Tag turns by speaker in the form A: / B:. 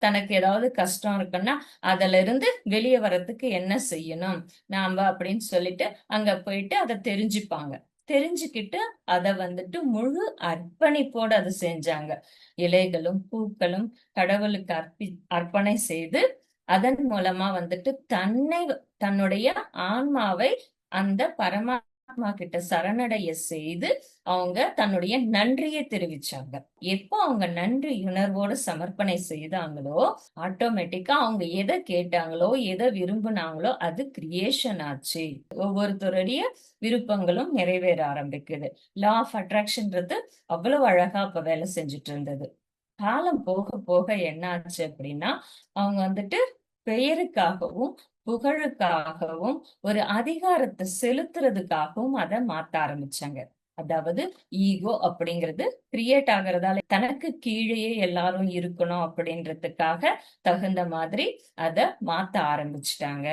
A: தனக்கு ஏதாவது கஷ்டம் இருக்குன்னா அதுல இருந்து வெளியே வர்றதுக்கு என்ன செய்யணும்? நாம அப்படின்னு சொல்லிட்டு அங்க போயிட்டு அதை தெரிஞ்சுப்பாங்க. தெரிஞ்சுக்கிட்டு அதை வந்துட்டு முழு அர்ப்பணிப்போடு அதை செஞ்சாங்க. இலைகளும் பூக்களும் கடவுளுக்கு அர்ப்பி அர்ப்பணை செய்து அதன் மூலமா வந்துட்டு தன்னை தன்னுடைய ஆன்மாவை அந்த பரமா அம்மா கிட்ட சரணடைய செய்து அவங்க தன்னுடைய நன்றியை தெரிவிச்சாங்க. எப்போ அவங்க நன்றி உணர்வோடு சமர்ப்பணை செய்தாங்களோ ஆட்டோமேட்டிக்கா அவங்க எதை கேட்டாங்களோ எதை விரும்பினாங்களோ அது கிரியேஷன் ஆச்சு. ஒவ்வொருத்தருடைய விருப்பங்களும் நிறைவேற ஆரம்பிக்குது. லா ஆஃப் அட்ராக்ஷன்றது அவ்வளவு அழகா அப்ப வேலை செஞ்சுட்டு இருந்தது. காலம் போக போக என்ன ஆச்சு அப்படின்னா அவங்க வந்துட்டு பெயருக்காகவும் புகழுக்காகவும் ஒரு அதிகாரத்தை செலுத்துறதுக்காகவும் அதை மாத்த ஆரம்பிச்சாங்க. அதாவது ஈகோ அப்படிங்கிறது கிரியேட் ஆகுறதால தனக்கு கீழேயே எல்லாரும் இருக்கணும் அப்படின்றதுக்காக தகுந்த மாதிரி அத மாத்த ஆரம்பிச்சிட்டாங்க.